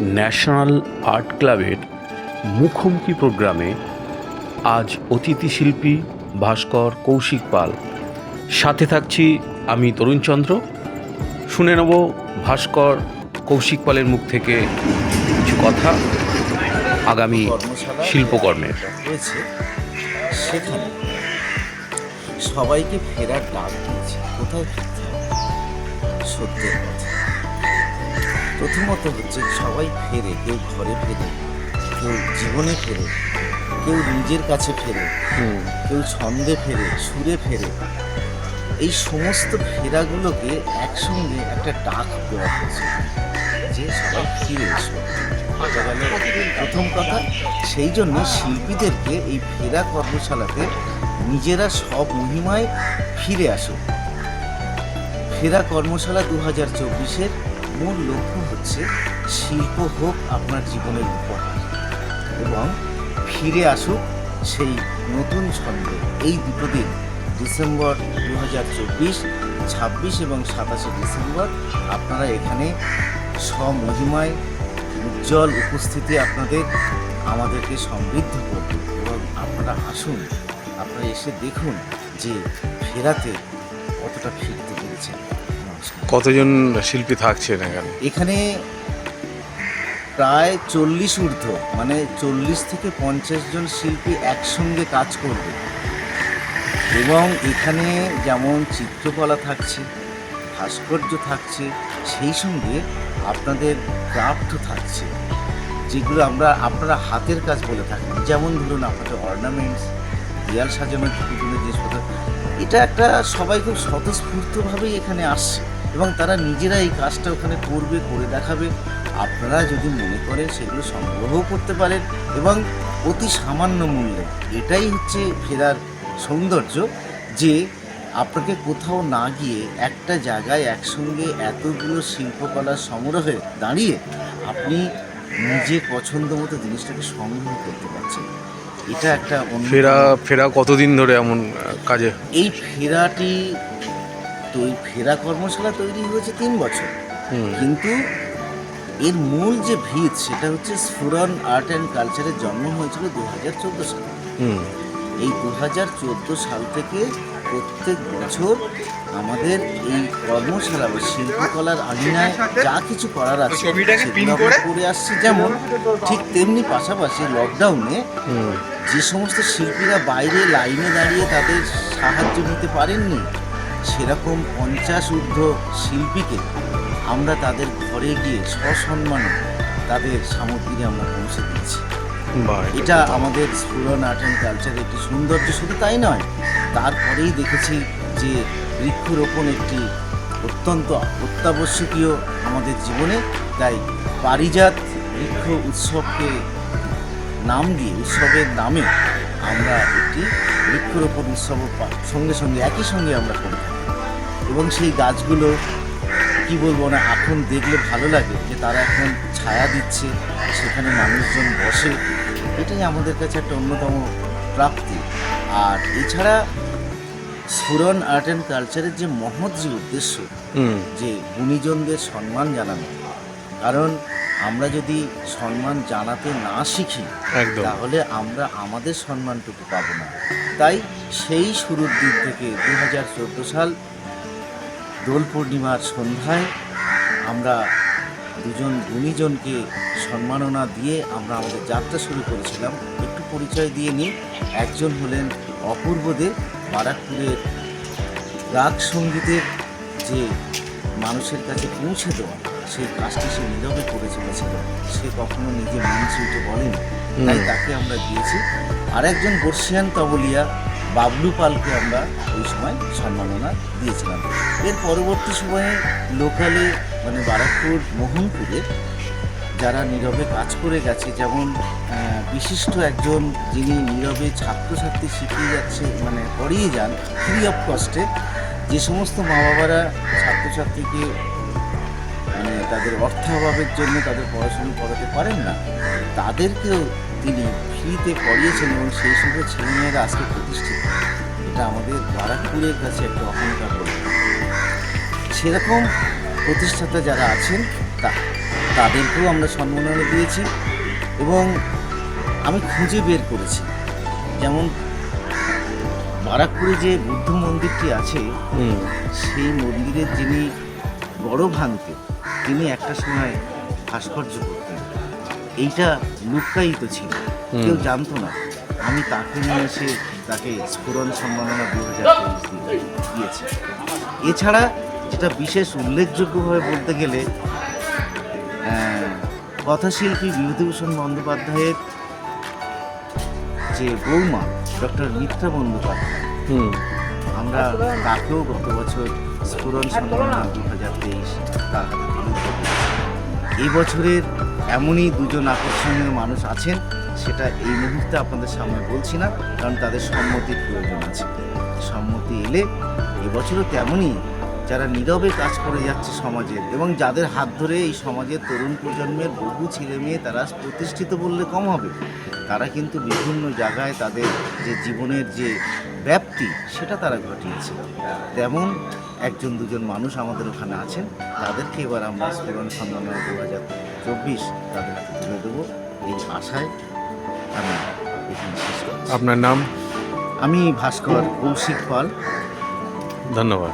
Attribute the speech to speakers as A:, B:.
A: National art ক্লাবের মুখোমুখি প্রোগ্রামে আজ অতিথি শিল্পী ভাস্কর কৌশিক পাল। সাথে থাকছি আমি তরুণচন্দ্র শুনে নেব ভাস্কর কৌশিক পালের মুখ থেকে কিছু কথা আগামী শিল্পকর্মের
B: সেখানে সবাইকে ফেরার ডাক দিয়েছে। কোথায় সত্যের পথে প্রথমত হচ্ছে সবাই ফেরে কেউ ঘরে ফেরে কেউ জীবনে ফেরে কেউ নিজের কাছে ফেরে কেউ ছন্দে ফেরে সুরে ফেরে। এই সমস্ত ফেরাগুলোকে একসঙ্গে একটা ডাক দেওয়া হয়েছে যে সবাই ফিরে এসো। প্রথম কথা সেই জন্য শিল্পীদেরকে এই ফেরা কর্মশালাতে নিজেরা সব মহিমায় ফিরে আসুক ফেরা কর্মশালা দু হাজার চব্বিশের মূল লক্ষ্য হচ্ছে শিল্প হোক আপনার জীবনের উপহার এবং ফিরে আসুক সেই নতুন ছন্দে। এই দুটো দিন, ডিসেম্বর দু হাজার চব্বিশ, ছাব্বিশ এবং সাতাশে ডিসেম্বর, আপনারা এখানে স্বমহিমায় উজ্জ্বল উপস্থিতি আপনাদের, আমাদেরকে সমৃদ্ধ করবে এবং আপনারা আসুন, আপনারা এসে দেখুন যে ফেরাতে কতটা ফিরতে
C: কতজন শিল্পী থাকছেন এখানে?
B: এখানে প্রায় চল্লিশ ঊর্ধ্ব মানে চল্লিশ থেকে পঞ্চাশ জন শিল্পী একসঙ্গে কাজ করবে। এবং এখানে যেমন চিত্রকলা থাকছে, ভাস্কর্য থাকছে, সেই সঙ্গে আপনাদের ক্রাফটও থাকছে, যেগুলো আমরা আপনারা হাতের কাজ বলে থাকি। যেমন ধরুন আপনাদের অর্নামেন্টস, দেয়াল সাজানোর বিভিন্ন জিনিসপত্র। এটা একটা সবাই খুব স্বতঃস্ফূর্তভাবেই এখানে আসছে। এবং তারা নিজেরা এই কাজটা ওখানে করবে করে দেখাবে। আপনারা যদি মনে করেন সেগুলো সংগ্রহও করতে পারেন এবং অতি সামান্য মূল্যে। এটাই হচ্ছে ফেরার সৌন্দর্য যে আপনাকে কোথাও না গিয়ে একটা জায়গায় একসঙ্গে এতগুলো শিল্পকলার সমারোহে দাঁড়িয়ে আপনি নিজে পছন্দ মতো জিনিসটাকে সংগ্রহ করতে পারছেন। এটা একটা
C: ফেরা ফেরা কতদিন ধরে এমন কাজে?
B: এই ফেরাটি তৈ- ফেরা কর্মশালা তৈরি হয়েছে তিন বছর। কিন্তু এর মূল যে ভিত সেটা হচ্ছে স্ফুরন আর্ট অ্যান্ড কালচারের জন্ম হয়েছিল দু হাজার চোদ্দ সালে।
C: হুম,
B: এই দু হাজার চোদ্দ সাল থেকে প্রত্যেক বছর আমাদের এই কর্মশালা বা শিল্পকলার আঙিনায় যা কিছু করার আছে করে আসছি। যেমন ঠিক তেমনি পাশাপাশি লকডাউনে যে সমস্ত শিল্পীরা বাইরে লাইনে দাঁড়িয়ে তাদের সাহায্য নিতে পারেননি সেরকম পঞ্চাশ ঊর্ধ্ব শিল্পীকে আমরা তাদের ঘরে গিয়ে সসম্মানে তাদের সামগ্রী আমরা পৌঁছে দিচ্ছি এটা আমাদের স্ফুরন আর্ট অ্যান্ড কালচারের একটি সৌন্দর্য শুধু তাই নয় তারপরেই দেখেছি যে বৃক্ষরোপণ একটি অত্যন্ত অত্যাবশ্যকীয় আমাদের জীবনে। তাই পারিজাত বৃক্ষ উৎসবকে নাম দিয়ে উৎসবের নামে আমরা একটি বৃক্ষরোপণ উৎসব সঙ্গে সঙ্গে একই সঙ্গে আমরা করে এবং সেই গাছগুলো কি বলব না এখন দেখলে ভালো লাগে যে তারা এখন ছায়া দিচ্ছে সেখানে মানুষজন বসে। এটাই আমাদের কাছে একটা অন্যতম প্রাপ্তি। আর এছাড়া সুরন আর্ট অ্যান্ড কালচারের যে মহৎ যে উদ্দেশ্য যে গুণীজনদের সম্মান জানানো কারণ আমরা যদি সম্মান জানাতে না শিখি তাহলে আমরা আমাদের সম্মানটুকু পাবো না। তাই সেই শুরুর দিক থেকে দু হাজার চোদ্দ সাল দোল পূর্ণিমার সন্ধ্যায় আমরা দুজন গুণীজনকে সম্মাননা দিয়ে আমরা আমাদের যাত্রা শুরু করেছিলাম। একটু পরিচয় দিয়ে নিই। একজন হলেন অপূর্বদের বারাকপুরের রাগ সঙ্গীতের যে মানুষের কাছে পৌঁছে দেওয়া সেই কাজটি সে নীরবে করে চলেছিল। সে কখনো নিজে মঞ্চে উঠে বলেনি। তাই তাকে আমরা দিয়েছি। আর একজন বর্ষিয়ান তবলিয়া বাবলু পালকে আমরা ওই সময় সম্মাননা দিয়েছিলাম। এর পরবর্তী সময়ে লোকালে মানে বারাকপুর, মোহনপুরে যারা নীরবে কাজ করে গেছে, যেমন বিশিষ্ট একজন যিনি নীরবে ছাত্রছাত্রী শিখিয়ে যাচ্ছে মানে পড়িয়ে যান ফ্রি অফ কস্টে যে সমস্ত মা বাবারা ছাত্রছাত্রীকে মানে তাদের অর্থাভাবের জন্য তাদের পড়াশোনা করাতে পারেন না। তাদেরকেও তিনি ফ্রিতে পড়িয়েছেন এবং সেই সঙ্গে ছেলেমেয়েরা আজকে প্রতিষ্ঠিত। এটা আমাদের বারাকপুরের কাছে একটা অহংকার বলে সেরকম প্রতিষ্ঠাতা যারা আছেন তা তাদেরকেও আমরা সম্মাননা দিয়েছি এবং আমি খুঁজে বের করেছি। যেমন বারাকপুরে যে বুদ্ধ মন্দিরটি আছে সেই মন্দিরের যিনি বড় ভাঙতে তিনি একটা সময় ভাস্কর্য করতেন। এইটা লুক্কায়িত ছিল। কেউ জানতো না। আমি তাকে নিয়ে এসে তাকে স্ফুরণ সম্মাননা দু হাজার তেইশ দিয়েছি। এছাড়া যেটা বিশেষ উল্লেখযোগ্যভাবে বলতে গেলে কথাশিল্পী বিভূতিভূষণ বন্দ্যোপাধ্যায়ের যে বৌমা ডক্টর মিত্রা বন্দ্যোপাধ্যায় আমরা তাকেও গত বছর স্ফুরণ সম্মাননা দু হাজার তেইশ তার এই বছরের এমনই দুজন আকর্ষণীয় মানুষ আছেন, সেটা এই মুহূর্তে আপনাদের সামনে বলছি না, কারণ তাদের সম্মতির প্রয়োজন আছে। সম্মতি এলে এবছরও তেমনই যারা নীরবে কাজ করে যাচ্ছে সমাজের এবং যাদের হাত ধরে এই সমাজের তরুণ প্রজন্মের বহু ছেলে মেয়ে তারা প্রতিষ্ঠিত বললে কম হবে, তারা কিন্তু বিভিন্ন জায়গায় তাদের যে জীবনের যে ব্যাপ্তি সেটা তারা ঘটিয়েছে। তেমন একজন দুজন মানুষ আমাদের ওখানে আছেন। তাদেরকে এবার আমরা স্মরণ সম্মাননা দু হাজার চব্বিশ তাদের হাতে তুলে দেবো। এই আশায় আমি এখানে শেষ করছি।
C: আপনার নাম?
B: আমি ভাস্কর কৌশিক পাল।
C: ধন্যবাদ।